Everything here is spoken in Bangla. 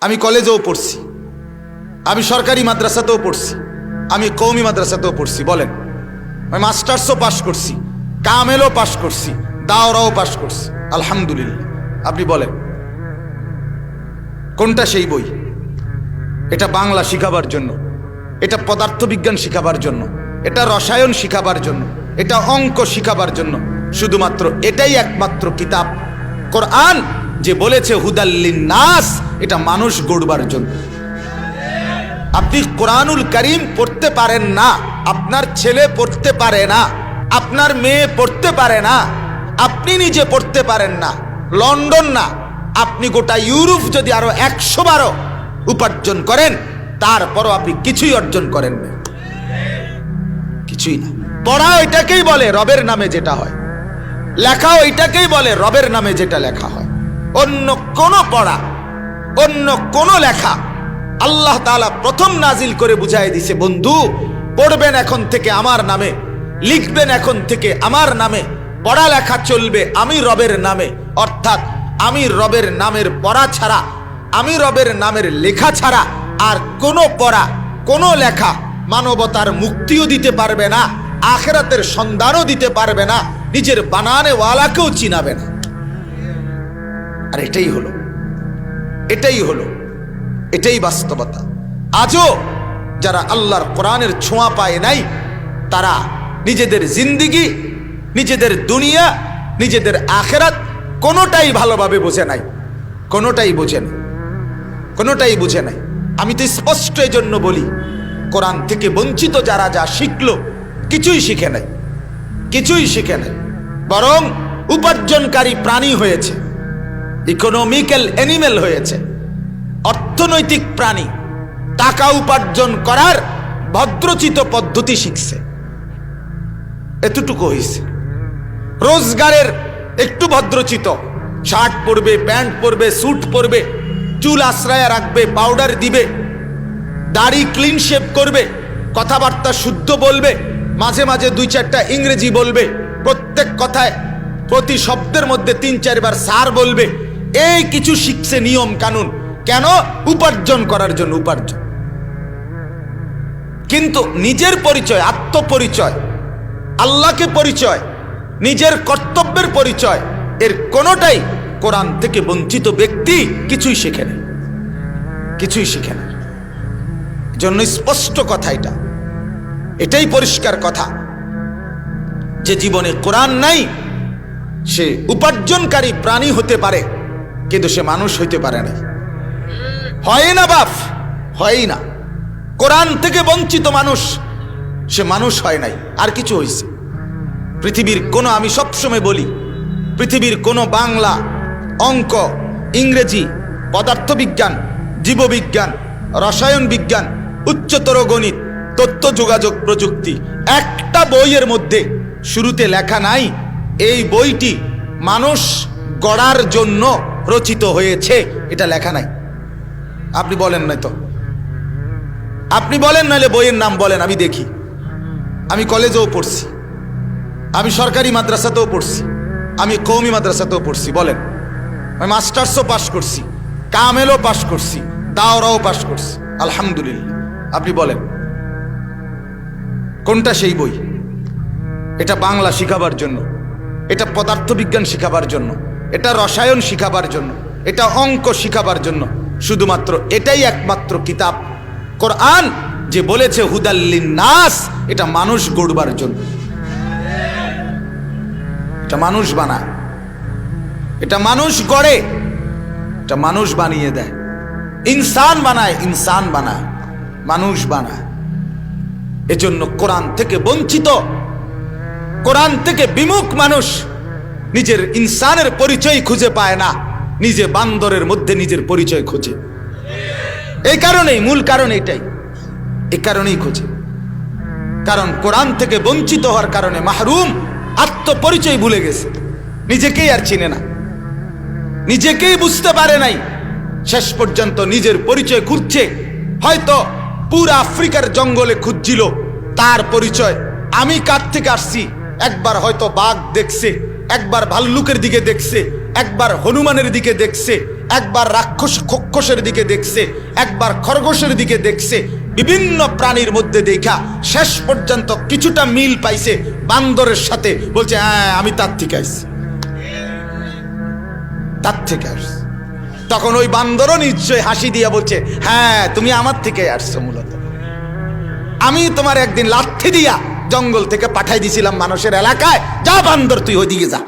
আমি কলেজেও পড়ছি। আমি সরকারি মাদ্রাসাতেও পড়ছি। আমি কৌমি মাদ্রাসাতেও পড়ছি, বলেন। আমি মাস্টার্সও পাশ করছি, কামেলও পাশ করছি, দাওরাও পাশ করছি, আলহামদুলিল্লাহ। আপনি বলেন, কোনটা সেই বই? এটা বাংলা শিখাবার জন্য, এটা পদার্থবিজ্ঞান শিখাবার জন্য, এটা রসায়ন শিখাবার জন্য, এটা অঙ্ক শিখাবার জন্য, শুধুমাত্র এটাই একমাত্র কিতাব। কোরআন যে বলেছে হুদাল্লিন নাস এটা মানুষ গড়বার জন্য। আপনি কোরআনুল করিম পড়তে পারেন না, আপনার ছেলে পড়তে পারে না, আপনার মেয়ে পড়তে পারে না, আপনি নিজে পড়তে পারেন না, লন্ডন না। আপনি গোটা ইউরোপ যদি আরও একশো বারো উপার্জন করেন, তারপরও আপনি কিছুই অর্জন করেন না। কিছুই না। পড়া এটাকেই বলে রবের নামে যেটা হয়। লেখাও এটাকেই বলে রবের নামে যেটা লেখা হয়। অন্য কোন পড়া, অন্য কোন লেখা আল্লাহ তাআলা প্রথম নাজিল করে বুঝাই দিছে, বন্ধু, পড়বেন এখন থেকে আমার নামে, লিখবেন এখন থেকে আমার নামে, পড়ালেখা চলবে আমি রবের নামে, অর্থাৎ আমি রবের নামের পড়া ছাড়া, আমি রবের নামের লেখা ছাড়া আর কোনো পড়া, কোনো লেখা মানবতার মুক্তিও দিতে পারবে না, আখেরাতের সন্ধানও দিতে পারবে না, নিজের বানানে ওয়ালাকেও চিনাবে না। আর এটাই হলো এটাই হলো, এটাই বাস্তবতা। আজও যারা আল্লাহর কোরআনের ছোঁয়া পায় নাই, তারা নিজেদের জিন্দিগি, নিজেদের দুনিয়া, নিজেদের আখেরাত কোনোটাই ভালোভাবে বোঝে নাই, কোনোটাই বোঝে না কোনোটাই বুঝে নাই। আমি তো স্পষ্ট জন্য বলি, কোরআন থেকে বঞ্চিত যারা যা শিখলো, কিছুই শিখে নাই, কিছুই শিখে নাই, বরং উপার্জনকারী প্রাণী হয়েছে। ইকোনমিক্যাল অ্যানিমেল হয়েছে। অর্থনৈতিক প্রাণী। টাকা উপার্জন করার ভদ্রচিত পদ্ধতি শিখছে। এতটুকু হয়েছে রোজগারের একটু ভদ্রচিত। শার্ট পরবে, প্যান্ট পরবে, স্যুট পরবে, চুল আশ্রয় রাখবে, পাউডার দিবে, দাড়ি ক্লিন শেভ করবে, কথাবার্তা শুদ্ধ বলবে, মাঝে মাঝে দুই চারটা ইংরেজি বলবে, প্রত্যেক কথায়, প্রতি শব্দের মধ্যে তিন চারবার সার বলবে এই কিছু শিখছে নিয়ম কানুন। কেন? উপার্জন করার জন্য উপার্জন। কিন্তু নিজের পরিচয়, আত্মপরিচয়, আল্লাহকে পরিচয়, নিজের কর্তব্যের পরিচয়, এর কোনোটাই কোরআন থেকে বঞ্চিত ব্যক্তি কিছুই শেখে না। কিছুই শিখে না। জন্য স্পষ্ট কথা এটা। এটাই পরিষ্কার কথা। যে জীবনে কোরআন নাই, সে উপার্জনকারী প্রাণী হতে পারে। কিন্তু সে মানুষ হইতে পারে না। হয় না বাপ, হয়ই না। কোরআন থেকে বঞ্চিত মানুষ, সে মানুষ হয় নাই, আর কিছু হয়েছে পৃথিবীর কোনো, আমি সবসময় বলি, পৃথিবীর কোনো বাংলা, অঙ্ক, ইংরেজি, পদার্থবিজ্ঞান, জীববিজ্ঞান, রসায়ন বিজ্ঞান, উচ্চতর গণিত, তথ্য যোগাযোগ প্রযুক্তি, একটা বইয়ের মধ্যে শুরুতে লেখা নাই, এই বইটি মানুষ গড়ার জন্য রচিত হয়েছে। এটা লেখা নাই। আপনি বলেন নাই তো। আপনি বলেন নাহলে বইয়ের নাম বলেন, আমি দেখি। আমি কলেজেও পড়ছি। আমি সরকারি মাদ্রাসাতেও পড়ছি। আমি কৌমি মাদ্রাসাতেও পড়ছি, বলেন। আমি মাস্টার্সও পাশ করছি, কামেলও পাশ করছি, দাওরাও পাশ করছি, আলহামদুলিল্লাহ। আপনি বলেন, কোনটা সেই বই? এটা বাংলা শিখাবার জন্য, এটা পদার্থবিজ্ঞান শিখাবার জন্য। এটা রসায়ন শিখাবার জন্য, এটা অঙ্ক শিখাবার জন্য। শুধুমাত্র এটাই একমাত্র কিতাব। কোরআন যে বলেছে হুদাল্লিন নাস এটা মানুষ গড়বার জন্য। এটা মানুষ বানায়। এটা মানুষ গড়ে, এটা মানুষ বানিয়ে দেয়। ইনসান বানায় ইনসান বানায়। মানুষ বানায়। এজন্য কোরআন থেকে বঞ্চিত, কোরআন থেকে বিমুখ মানুষ নিজের ইনসানের পরিচয় খুঁজে পায় না। নিজে বান্দরের মধ্যে নিজের পরিচয় খোঁজে। এই কারণেই, মূল কারণ এটাই। এই কারণেই খোঁজে। কারণ কোরআন থেকে বঞ্চিত হওয়ার কারণে মাহরুম আত্মপরিচয় ভুলে গেছে। নিজেকেই আর চিনে না। নিজেকেই বুঝতে পারে নাই। শেষ পর্যন্ত নিজের পরিচয় খুঁজছে। হয়তো পুরো আফ্রিকার জঙ্গলে খুঁজছিল। তার পরিচয় আমি কার থেকে আসছি? একবার হয়তো বাঘ দেখছে। একবার ভাল্লুকের দিকে দেখছে, একবার হনুমানের দিকে দেখছে, একবার রাক্ষস খক্ষসের দিকে দেখছে, একবার খরগোশের দিকে দেখছে, বিভিন্ন প্রাণীর মধ্যে দেখা শেষ পর্যন্ত কিছুটা মিল পাইছে বান্দরের সাথে। বলছে হ্যাঁ আমি তার থেকে আসছি। তার থেকে আসছি। তখন ওই বান্দরও নিশ্চয় হাসি দিয়ে বলছে হ্যাঁ তুমি আমার থেকে আসছো মূলত। আমি তোমার একদিন লাথি দিয়া জঙ্গল থেকে পাঠাই দিছিলাম মানুষের এলাকায়। যা বান্দর তুই ওইদিকে যা।